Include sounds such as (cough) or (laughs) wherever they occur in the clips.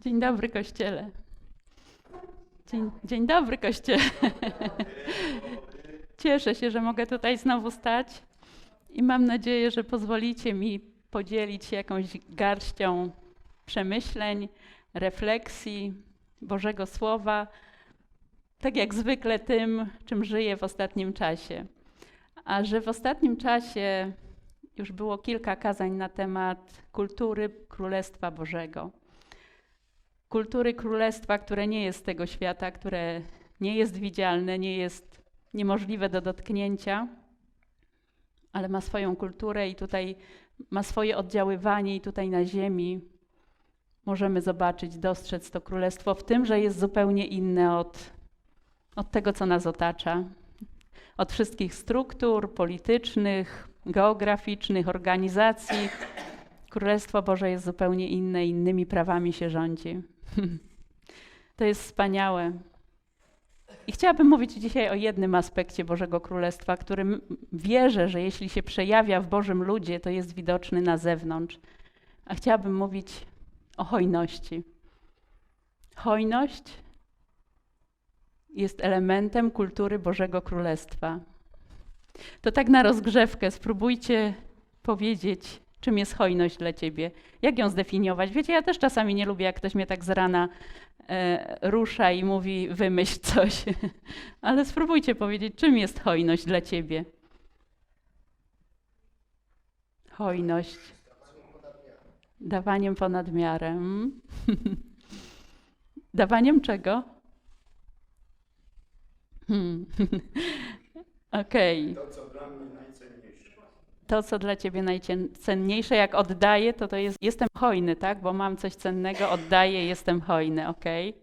Dzień dobry, Kościele. Dzień, dzień dobry, Kościele. Cieszę się, że mogę tutaj znowu stać i mam nadzieję, że pozwolicie mi podzielić się jakąś garścią przemyśleń, refleksji Bożego Słowa, tak jak zwykle tym, czym żyję w ostatnim czasie. A że w ostatnim czasie już było kilka kazań na temat kultury Królestwa Bożego. Kultury Królestwa, które nie jest tego świata, które nie jest widzialne, nie jest niemożliwe do dotknięcia, ale ma swoją kulturę i tutaj ma swoje oddziaływanie, i tutaj na Ziemi możemy zobaczyć, dostrzec to królestwo w tym, że jest zupełnie inne od, od tego, co nas otacza. Od wszystkich struktur politycznych, geograficznych, organizacji. Królestwo Boże jest zupełnie inne, innymi prawami się rządzi. (laughs) To jest wspaniałe. I chciałabym mówić dzisiaj o jednym aspekcie Bożego Królestwa, którym wierzę, że jeśli się przejawia w Bożym ludzie, to jest widoczny na zewnątrz. A chciałabym mówić o hojności. Hojność jest elementem kultury Bożego Królestwa. To tak na rozgrzewkę spróbujcie powiedzieć, czym jest hojność dla ciebie. Jak ją zdefiniować? Wiecie, ja też czasami nie lubię, jak ktoś mnie tak z rana e, rusza i mówi, wymyśl coś. (laughs) Ale spróbujcie powiedzieć, czym jest hojność dla ciebie. Hojność. Dawaniem ponad miarę. Mm? (laughs) Dawaniem czego? Hmm. (laughs) Okej. To, co dla mnie najcenniejsze. To, co dla ciebie najcenniejsze, jak oddaję, to to jest, jestem hojny, tak? Bo mam coś cennego, oddaję, jestem hojny, okej?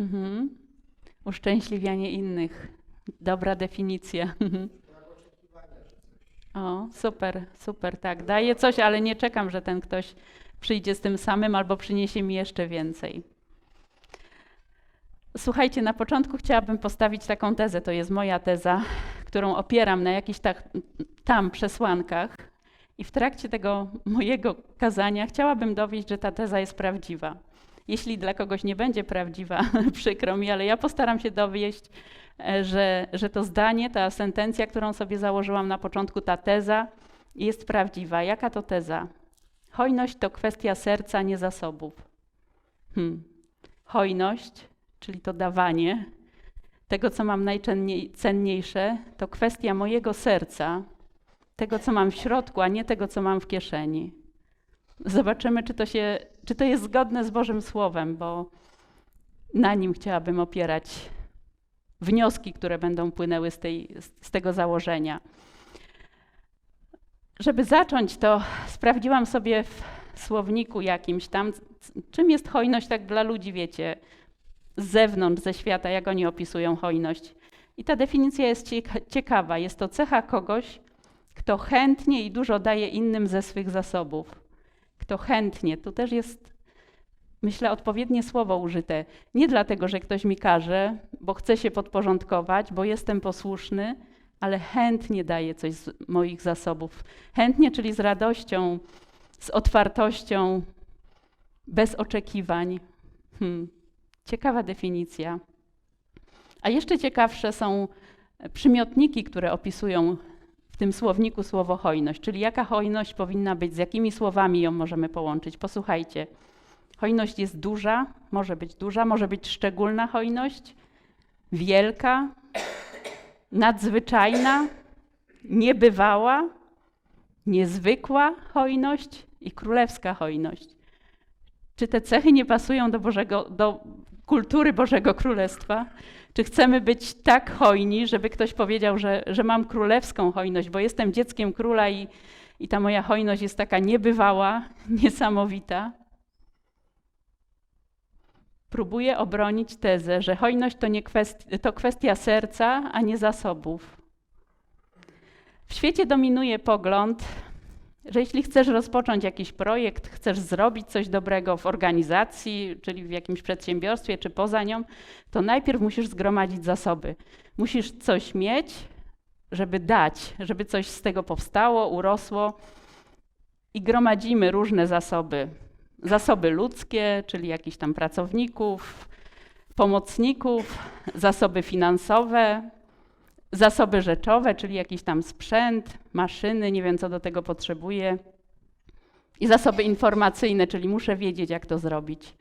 Mhm. Uszczęśliwianie innych. Dobra definicja. O, super, super, tak. Daję coś, ale nie czekam, że ten ktoś przyjdzie z tym samym albo przyniesie mi jeszcze więcej. Słuchajcie, na początku chciałabym postawić taką tezę, to jest moja teza, którą opieram na jakichś tak, tam przesłankach. I w trakcie tego mojego kazania chciałabym dowieść, że ta teza jest prawdziwa. Jeśli dla kogoś nie będzie prawdziwa, (laughs) przykro mi, ale ja postaram się dowieść, e, że, że to zdanie, ta sentencja, którą sobie założyłam na początku, ta teza jest prawdziwa. Jaka to teza? Hojność to kwestia serca, nie zasobów. Hmm. Hojność, czyli to dawanie tego, co mam najcenniejsze, to kwestia mojego serca, tego, co mam w środku, a nie tego, co mam w kieszeni. Zobaczymy, czy to, się, czy to jest zgodne z Bożym Słowem, bo na nim chciałabym opierać wnioski, które będą płynęły z, tej, z tego założenia. Żeby zacząć, to sprawdziłam sobie w słowniku jakimś tam, czym jest hojność tak dla ludzi, wiecie, z zewnątrz, ze świata, jak oni opisują hojność. I ta definicja jest ciekawa. Jest to cecha kogoś, kto chętnie i dużo daje innym ze swych zasobów. Kto chętnie, to też jest, myślę, odpowiednie słowo użyte. Nie dlatego, że ktoś mi każe, bo chce się podporządkować, bo jestem posłuszny, ale chętnie daje coś z moich zasobów. Chętnie, czyli z radością, z otwartością, bez oczekiwań. Hmm. Ciekawa definicja. A jeszcze ciekawsze są przymiotniki, które opisują w tym słowniku słowo hojność, czyli jaka hojność powinna być, z jakimi słowami ją możemy połączyć. Posłuchajcie. Hojność jest duża, może być duża, może być szczególna hojność, wielka, nadzwyczajna, niebywała, niezwykła hojność i królewska hojność. Czy te cechy nie pasują do, Bożego, do kultury Bożego Królestwa? Czy chcemy być tak hojni, żeby ktoś powiedział, że, że mam królewską hojność, bo jestem dzieckiem króla i, i ta moja hojność jest taka niebywała, (laughs) niesamowita? Próbuję obronić tezę, że hojność to, nie kwestia, to kwestia serca, a nie zasobów. W świecie dominuje pogląd, że jeśli chcesz rozpocząć jakiś projekt, chcesz zrobić coś dobrego w organizacji, czyli w jakimś przedsiębiorstwie, czy poza nią, to najpierw musisz zgromadzić zasoby. Musisz coś mieć, żeby dać, żeby coś z tego powstało, urosło. i gromadzimy różne zasoby. Zasoby ludzkie, czyli jakichś tam pracowników, pomocników, zasoby finansowe, zasoby rzeczowe, czyli jakiś tam sprzęt, maszyny, nie wiem co do tego potrzebuję, i zasoby informacyjne, czyli muszę wiedzieć, jak to zrobić.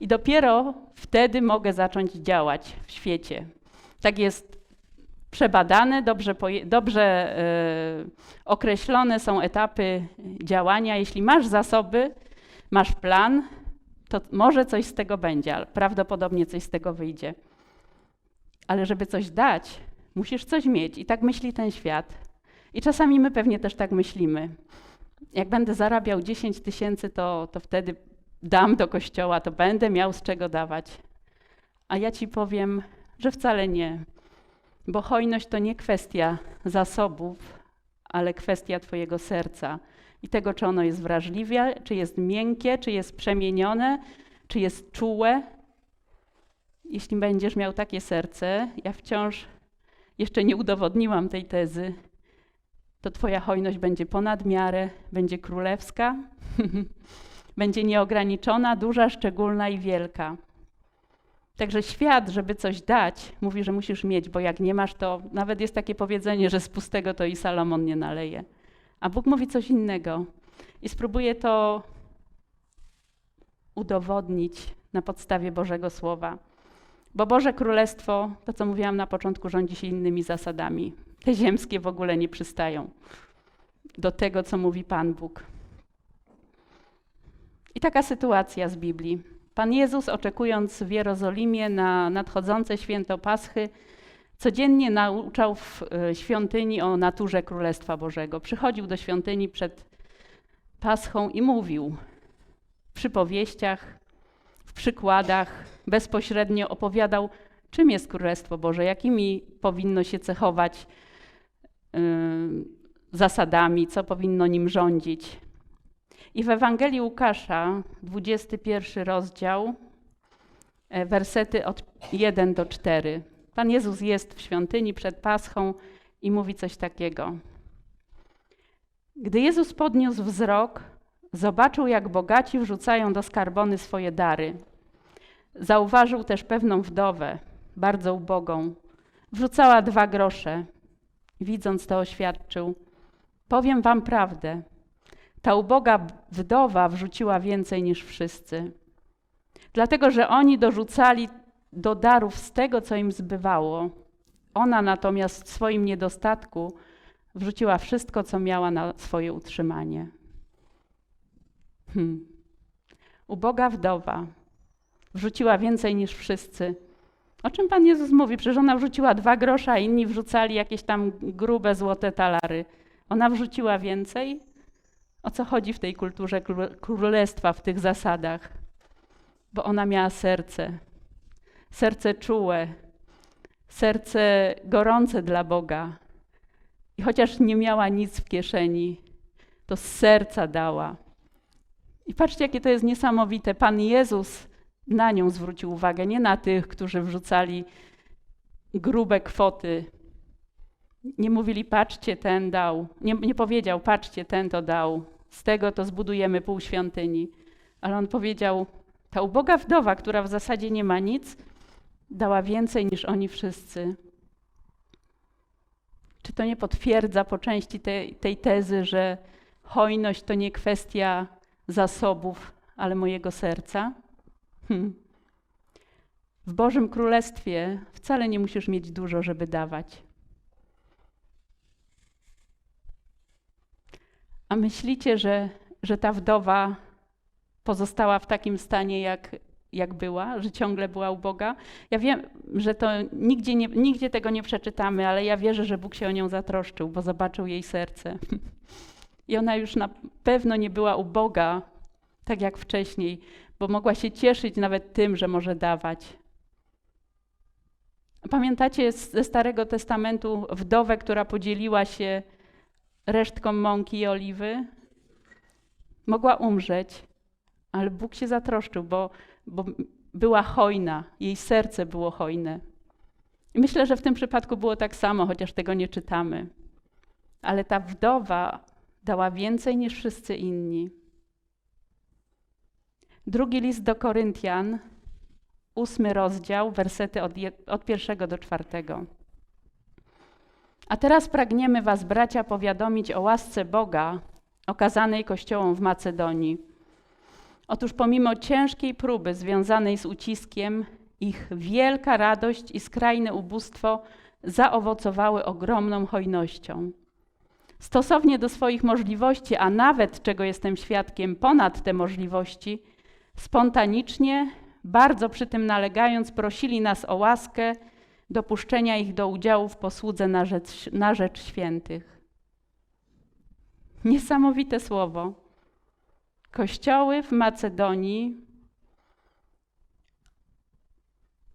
I dopiero wtedy mogę zacząć działać w świecie. Tak jest przebadane, dobrze, dobrze e, określone są etapy działania. Jeśli masz zasoby, masz plan, to może coś z tego będzie, ale prawdopodobnie coś z tego wyjdzie. Ale żeby coś dać, musisz coś mieć. I tak myśli ten świat. I czasami my pewnie też tak myślimy. Jak będę zarabiał 10 tysięcy, to, to wtedy dam do kościoła, to będę miał z czego dawać. A ja ci powiem, że wcale nie. Bo hojność to nie kwestia zasobów, ale kwestia Twojego serca i tego, czy ono jest wrażliwe, czy jest miękkie, czy jest przemienione, czy jest czułe. Jeśli będziesz miał takie serce, ja wciąż jeszcze nie udowodniłam tej tezy, to Twoja hojność będzie ponad miarę, będzie królewska, (laughs) będzie nieograniczona, duża, szczególna i wielka. Także świat, żeby coś dać, mówi, że musisz mieć, bo jak nie masz, to nawet jest takie powiedzenie, że z pustego to i Salomon nie naleje. A Bóg mówi coś innego. I spróbuję to udowodnić na podstawie Bożego Słowa. Bo Boże Królestwo, to co mówiłam na początku, rządzi się innymi zasadami. Te ziemskie w ogóle nie przystają do tego, co mówi Pan Bóg. I taka sytuacja z Biblii. Pan Jezus, oczekując w Jerozolimie na nadchodzące święto Paschy, codziennie nauczał w e, świątyni o naturze Królestwa Bożego. Przychodził do świątyni przed Paschą i mówił w przypowieściach, w przykładach, bezpośrednio opowiadał, czym jest Królestwo Boże, jakimi powinno się cechować yy, zasadami, co powinno nim rządzić. I w Ewangelii Łukasza, 21 rozdział, e, wersety od 1 do 4. Pan Jezus jest w świątyni przed Paschą i mówi coś takiego. Gdy Jezus podniósł wzrok, zobaczył, jak bogaci wrzucają do skarbony swoje dary. Zauważył też pewną wdowę, bardzo ubogą. Wrzucała dwa grosze. Widząc to, oświadczył: Powiem wam prawdę. Ta uboga wdowa wrzuciła więcej niż wszyscy. Dlatego, że oni dorzucali do darów z tego, co im zbywało. Ona natomiast w swoim niedostatku wrzuciła wszystko, co miała na swoje utrzymanie. Hmm. Uboga wdowa wrzuciła więcej niż wszyscy. O czym Pan Jezus mówi? Przecież ona wrzuciła dwa grosze, a inni wrzucali jakieś tam grube złote talary. Ona wrzuciła więcej? O co chodzi w tej kulturze królestwa, w tych zasadach? Bo ona miała serce, serce czułe, serce gorące dla Boga. I chociaż nie miała nic w kieszeni, to z serca dała. I patrzcie, jakie to jest niesamowite. Pan Jezus na nią zwrócił uwagę, nie na tych, którzy wrzucali grube kwoty. Nie mówili, patrzcie, ten dał. Nie, nie powiedział, patrzcie, ten to dał. Z tego to zbudujemy pół świątyni. Ale on powiedział, ta uboga wdowa, która w zasadzie nie ma nic, dała więcej niż oni wszyscy. Czy to nie potwierdza po części tej, tej tezy, że hojność to nie kwestia zasobów, ale mojego serca? Hmm. W Bożym Królestwie wcale nie musisz mieć dużo, żeby dawać. A myślicie, że, że ta wdowa pozostała w takim stanie, jak, jak była, że ciągle była uboga? Ja wiem, że to nigdzie, nie, nigdzie tego nie przeczytamy, ale ja wierzę, że Bóg się o nią zatroszczył, bo zobaczył jej serce. (laughs) I ona już na pewno nie była uboga, tak jak wcześniej, bo mogła się cieszyć nawet tym, że może dawać. Pamiętacie ze Starego Testamentu wdowę, która podzieliła się resztką mąki i oliwy? Mogła umrzeć, ale Bóg się zatroszczył, bo, bo była hojna, jej serce było hojne. I myślę, że w tym przypadku było tak samo, chociaż tego nie czytamy. Ale ta wdowa dała więcej niż wszyscy inni. Drugi list do Koryntian, ósmy rozdział, wersety od, od pierwszego do czwartego. A teraz pragniemy Was, bracia, powiadomić o łasce Boga okazanej Kościołom w Macedonii. Otóż pomimo ciężkiej próby związanej z uciskiem, ich wielka radość i skrajne ubóstwo zaowocowały ogromną hojnością. Stosownie do swoich możliwości, a nawet czego jestem świadkiem, ponad te możliwości, spontanicznie, bardzo przy tym nalegając, prosili nas o łaskę dopuszczenia ich do udziału w posłudze na rzecz, na rzecz świętych. Niesamowite słowo. Kościoły w Macedonii,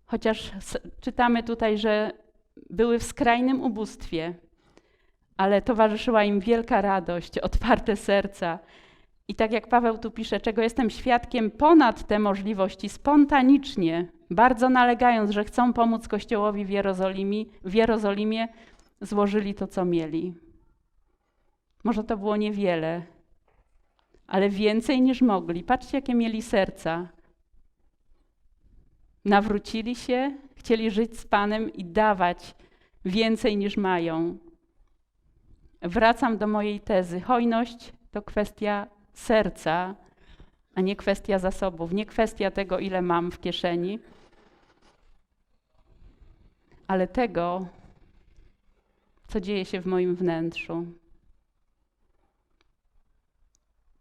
chociaż czytamy tutaj, że były w skrajnym ubóstwie, ale towarzyszyła im wielka radość, otwarte serca. I tak jak Paweł tu pisze, czego jestem świadkiem ponad te możliwości, spontanicznie, bardzo nalegając, że chcą pomóc Kościołowi w Jerozolimie, w Jerozolimie złożyli to, co mieli. Może to było niewiele, ale więcej niż mogli. Patrzcie, jakie mieli serca. Nawrócili się, chcieli żyć z Panem i dawać więcej niż mają. Wracam do mojej tezy. Hojność to kwestia serca, a nie kwestia zasobów, nie kwestia tego, ile mam w kieszeni, ale tego, co dzieje się w moim wnętrzu.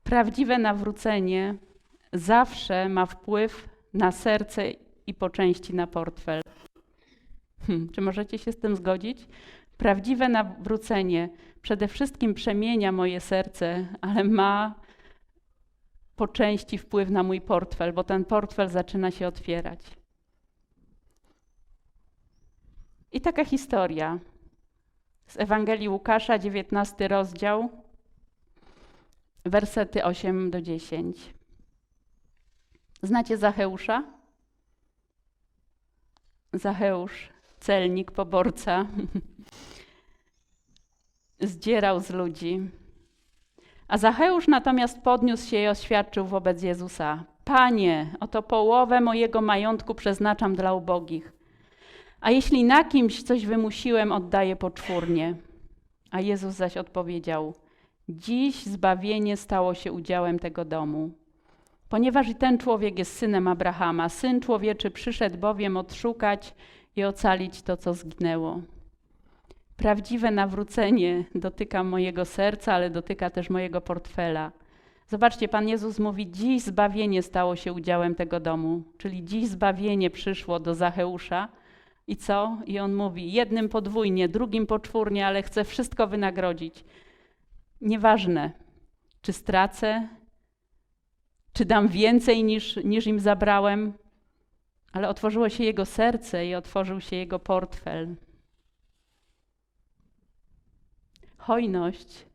Prawdziwe nawrócenie zawsze ma wpływ na serce i po części na portfel. Hmm, czy możecie się z tym zgodzić? Prawdziwe nawrócenie przede wszystkim przemienia moje serce, ale ma po części wpływ na mój portfel, bo ten portfel zaczyna się otwierać. I taka historia z Ewangelii Łukasza, 19 rozdział, wersety 8 do 10. Znacie Zacheusza? Zacheusz, celnik, poborca, (laughs) zdzierał z ludzi. A Zacheusz natomiast podniósł się i oświadczył wobec Jezusa: Panie, oto połowę mojego majątku przeznaczam dla ubogich. A jeśli na kimś coś wymusiłem, oddaję poczwórnie. A Jezus zaś odpowiedział: Dziś zbawienie stało się udziałem tego domu. Ponieważ i ten człowiek jest synem Abrahama, syn człowieczy przyszedł bowiem odszukać i ocalić to, co zginęło. Prawdziwe nawrócenie dotyka mojego serca, ale dotyka też mojego portfela. Zobaczcie, Pan Jezus mówi: Dziś zbawienie stało się udziałem tego domu, czyli dziś zbawienie przyszło do Zacheusza. I co? I on mówi: jednym podwójnie, drugim poczwórnie, ale chcę wszystko wynagrodzić. Nieważne, czy stracę, czy dam więcej niż, niż im zabrałem, ale otworzyło się jego serce i otworzył się jego portfel. Hojność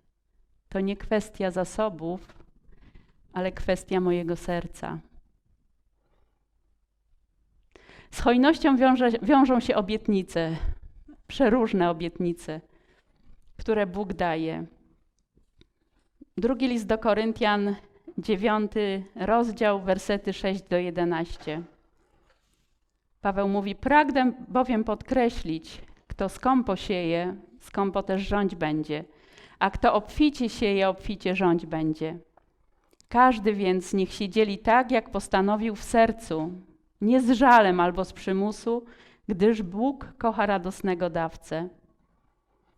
to nie kwestia zasobów, ale kwestia mojego serca. Z hojnością wiąże, wiążą się obietnice, przeróżne obietnice, które Bóg daje. Drugi list do Koryntian, dziewiąty rozdział, wersety 6 do 11. Paweł mówi: Pragnę bowiem podkreślić, kto skąpo sieje, skąpo też rządź będzie, a kto obficie sieje, obficie rządź będzie. Każdy więc niech się dzieli tak, jak postanowił w sercu, nie z żalem albo z przymusu, gdyż Bóg kocha radosnego dawcę.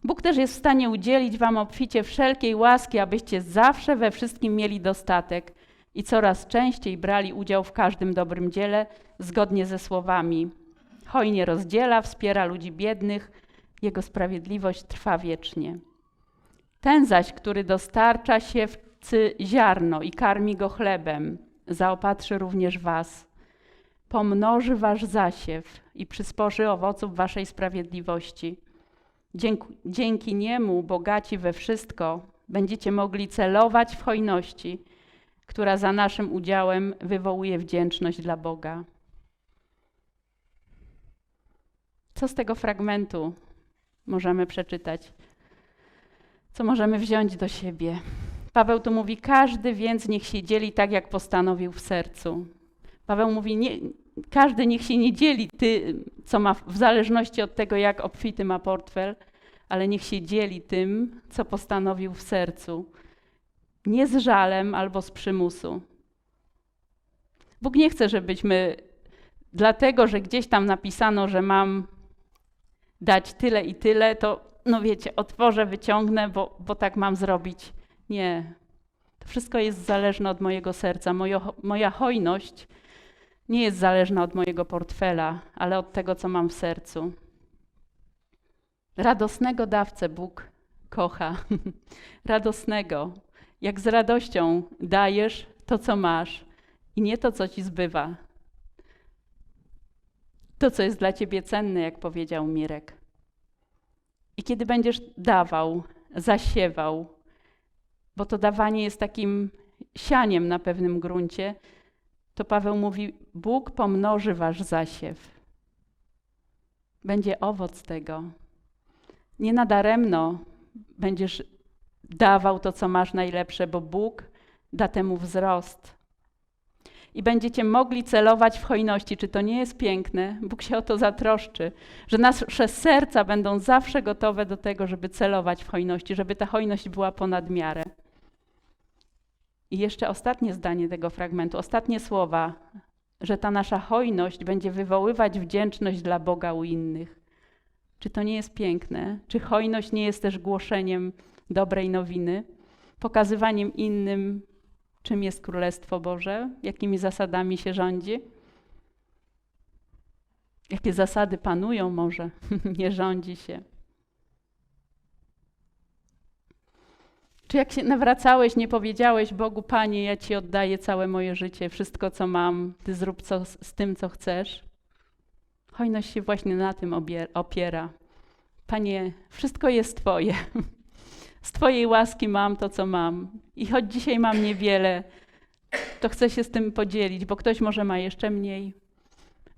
Bóg też jest w stanie udzielić wam obficie wszelkiej łaski, abyście zawsze we wszystkim mieli dostatek i coraz częściej brali udział w każdym dobrym dziele, zgodnie ze słowami. Hojnie rozdziela, wspiera ludzi biednych, jego sprawiedliwość trwa wiecznie. Ten zaś, który dostarcza siewcy ziarno i karmi go chlebem, zaopatrzy również was. Pomnoży wasz zasiew i przysporzy owoców waszej sprawiedliwości. Dzięki, dzięki niemu, bogaci we wszystko, będziecie mogli celować w hojności, która za naszym udziałem wywołuje wdzięczność dla Boga. Co z tego fragmentu możemy przeczytać? Co możemy wziąć do siebie? Paweł tu mówi, każdy więc niech się dzieli tak, jak postanowił w sercu. Paweł mówi, nie, każdy niech się nie dzieli, ty, co ma w zależności od tego, jak obfity ma portfel, ale niech się dzieli tym, co postanowił w sercu. Nie z żalem albo z przymusu. Bóg nie chce, żebyśmy dlatego, że gdzieś tam napisano, że mam dać tyle i tyle, to no wiecie, otworzę, wyciągnę, bo, bo tak mam zrobić. Nie. To wszystko jest zależne od mojego serca. Mojo, moja hojność nie jest zależna od mojego portfela, ale od tego, co mam w sercu. Radosnego dawcę Bóg kocha. (laughs) Radosnego. Jak z radością dajesz to, co masz, i nie to, co ci zbywa. To, co jest dla ciebie cenne, jak powiedział Mirek. I kiedy będziesz dawał, zasiewał, bo to dawanie jest takim sianiem na pewnym gruncie, to Paweł mówi: Bóg pomnoży wasz zasiew. Będzie owoc tego. Nie nadaremno będziesz dawał to, co masz najlepsze, bo Bóg da temu wzrost. I będziecie mogli celować w hojności. Czy to nie jest piękne? Bóg się o to zatroszczy, że nasze serca będą zawsze gotowe do tego, żeby celować w hojności, żeby ta hojność była ponad miarę. I jeszcze ostatnie zdanie tego fragmentu, ostatnie słowa, że ta nasza hojność będzie wywoływać wdzięczność dla Boga u innych. Czy to nie jest piękne? Czy hojność nie jest też głoszeniem dobrej nowiny, pokazywaniem innym, czym jest Królestwo Boże, jakimi zasadami się rządzi? Jakie zasady panują może, (laughs) nie rządzi się. Czy jak się nawracałeś, nie powiedziałeś Bogu, Panie, ja Ci oddaję całe moje życie, wszystko co mam, Ty zrób co, z tym, co chcesz? Hojność się właśnie na tym opiera. Panie, wszystko jest Twoje. (laughs) Z Twojej łaski mam to, co mam. I choć dzisiaj mam niewiele, to chcę się z tym podzielić, bo ktoś może ma jeszcze mniej.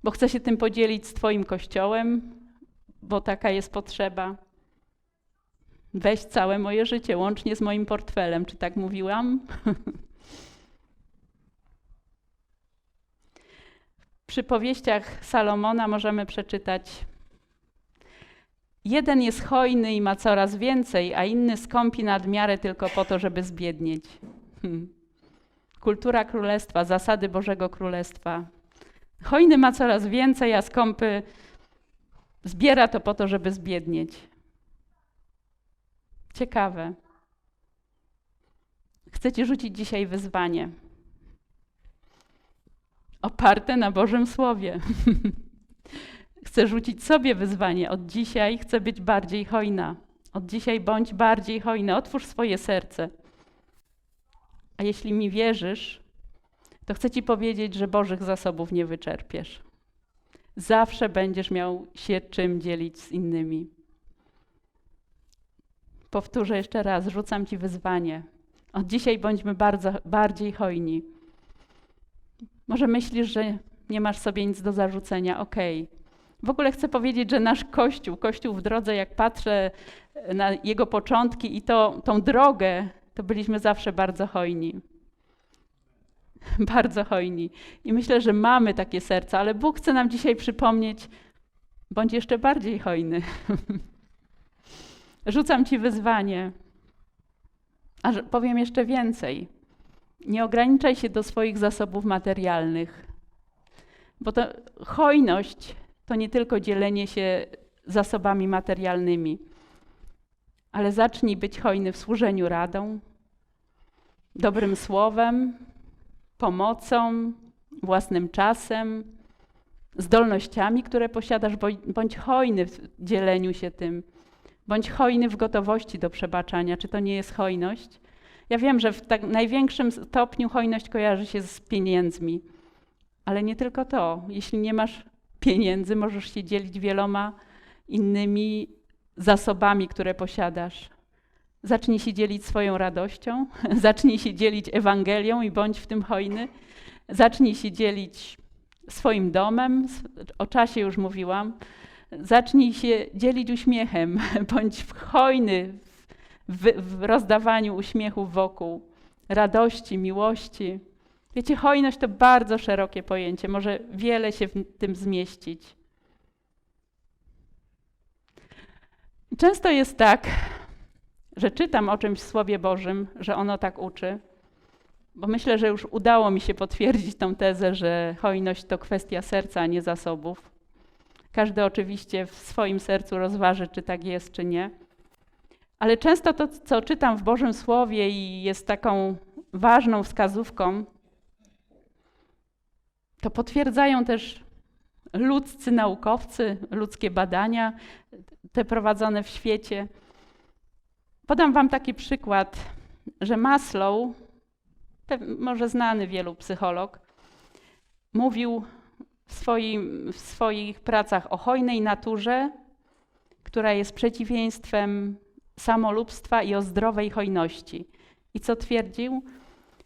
Bo chcę się tym podzielić z Twoim kościołem, bo taka jest potrzeba. Weź całe moje życie, łącznie z moim portfelem. Czy tak mówiłam? (laughs) W przypowieściach Salomona możemy przeczytać: Jeden jest hojny i ma coraz więcej, a inny skąpi nadmiarę tylko po to, żeby zbiednieć. Hmm. Kultura królestwa, zasady Bożego Królestwa. Hojny ma coraz więcej, a skąpy zbiera to po to, żeby zbiednieć. Ciekawe. Chcę Ci rzucić dzisiaj wyzwanie. Oparte na Bożym Słowie. (laughs) chcę rzucić sobie wyzwanie. Od dzisiaj chcę być bardziej hojna. Od dzisiaj bądź bardziej hojny. Otwórz swoje serce. A jeśli mi wierzysz, to chcę Ci powiedzieć, że Bożych zasobów nie wyczerpiesz. Zawsze będziesz miał się czym dzielić z innymi. Powtórzę jeszcze raz, rzucam Ci wyzwanie. Od dzisiaj bądźmy bardzo, bardziej hojni. Może myślisz, że nie masz sobie nic do zarzucenia, okej. Okay. W ogóle chcę powiedzieć, że nasz Kościół, Kościół w drodze, jak patrzę na jego początki i to, tą drogę, to byliśmy zawsze bardzo hojni. (laughs) Bardzo hojni. I myślę, że mamy takie serca, ale Bóg chce nam dzisiaj przypomnieć, bądź jeszcze bardziej hojny. (laughs) Rzucam Ci wyzwanie. A powiem jeszcze więcej. Nie ograniczaj się do swoich zasobów materialnych, bo to hojność to nie tylko dzielenie się zasobami materialnymi, ale zacznij być hojny w służeniu radą, dobrym słowem, pomocą, własnym czasem, zdolnościami, które posiadasz, bądź hojny w dzieleniu się tym. Bądź hojny w gotowości do przebaczania. Czy to nie jest hojność? Ja wiem, że w tak największym stopniu hojność kojarzy się z pieniędzmi, ale nie tylko to. Jeśli nie masz pieniędzy, możesz się dzielić wieloma innymi zasobami, które posiadasz. Zacznij się dzielić swoją radością, (laughs) zacznij się dzielić Ewangelią i bądź w tym hojny. Zacznij się dzielić swoim domem, o czasie już mówiłam. Zacznij się dzielić uśmiechem, (laughs) bądź hojny w, w rozdawaniu uśmiechów wokół. radości, miłości. Wiecie, hojność to bardzo szerokie pojęcie, może wiele się w tym zmieścić. Często jest tak, że czytam o czymś w Słowie Bożym, że ono tak uczy, bo myślę, że już udało mi się potwierdzić tą tezę, że hojność to kwestia serca, a nie zasobów. Każdy oczywiście w swoim sercu rozważy, czy tak jest, czy nie. Ale często to, co czytam w Bożym Słowie i jest taką ważną wskazówką, to potwierdzają też ludzcy naukowcy, ludzkie badania, te prowadzone w świecie. Podam Wam taki przykład, że Maslow, może znany wielu psycholog, mówił w, swoim, w swoich pracach o hojnej naturze, która jest przeciwieństwem samolubstwa i o zdrowej hojności. I co twierdził?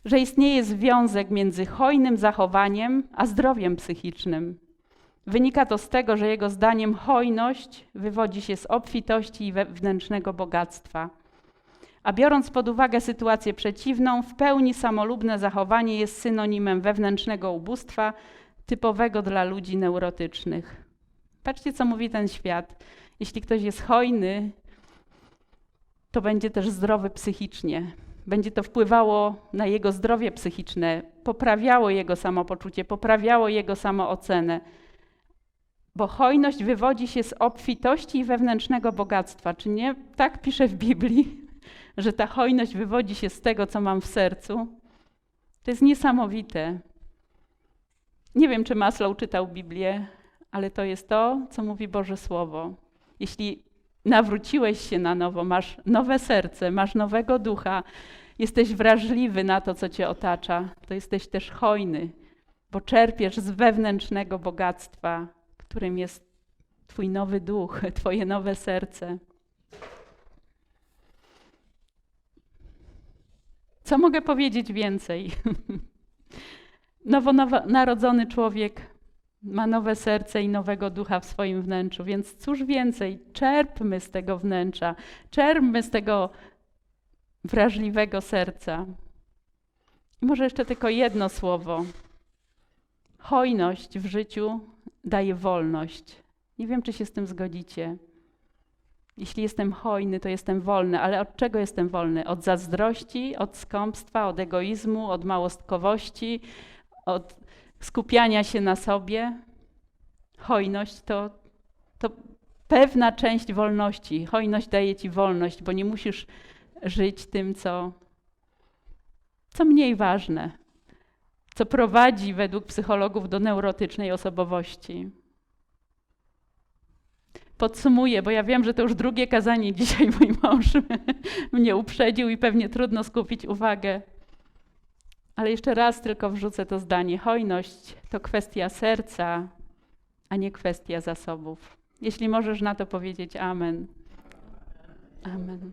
Że istnieje związek między hojnym zachowaniem a zdrowiem psychicznym. Wynika to z tego, że jego zdaniem hojność wywodzi się z obfitości i wewnętrznego bogactwa. A biorąc pod uwagę sytuację przeciwną, w pełni samolubne zachowanie jest synonimem wewnętrznego ubóstwa, typowego dla ludzi neurotycznych. Patrzcie, co mówi ten świat. Jeśli ktoś jest hojny, to będzie też zdrowy psychicznie. Będzie to wpływało na jego zdrowie psychiczne, poprawiało jego samopoczucie, poprawiało jego samoocenę. Bo hojność wywodzi się z obfitości i wewnętrznego bogactwa. Czy nie? Tak pisze w Biblii, (laughs) że ta hojność wywodzi się z tego, co mam w sercu. To jest niesamowite. Nie wiem, czy Maslow czytał Biblię, ale to jest to, co mówi Boże Słowo. Jeśli nawróciłeś się na nowo, masz nowe serce, masz nowego ducha, jesteś wrażliwy na to, co cię otacza, to jesteś też hojny, bo czerpiesz z wewnętrznego bogactwa, którym jest Twój nowy duch, (laughs) Twoje nowe serce. Co mogę powiedzieć więcej? (laughs) Nowonarodzony człowiek ma nowe serce i nowego ducha w swoim wnętrzu, więc cóż więcej, czerpmy z tego wnętrza, czerpmy z tego wrażliwego serca. I może jeszcze tylko jedno słowo. Hojność w życiu daje wolność. Nie wiem, czy się z tym zgodzicie. Jeśli jestem hojny, to jestem wolny, ale od czego jestem wolny? Od zazdrości, od skąpstwa, od egoizmu, od małostkowości, od skupiania się na sobie. Hojność to, to pewna część wolności. Hojność daje ci wolność, bo nie musisz żyć tym, co, co mniej ważne, co prowadzi według psychologów do neurotycznej osobowości. Podsumuję, bo ja wiem, że to już drugie kazanie dzisiaj (laughs) mój mąż mnie uprzedził i pewnie trudno skupić uwagę. Ale jeszcze raz tylko wrzucę to zdanie. Hojność to kwestia serca, a nie kwestia zasobów. Jeśli możesz na to powiedzieć Amen. Amen.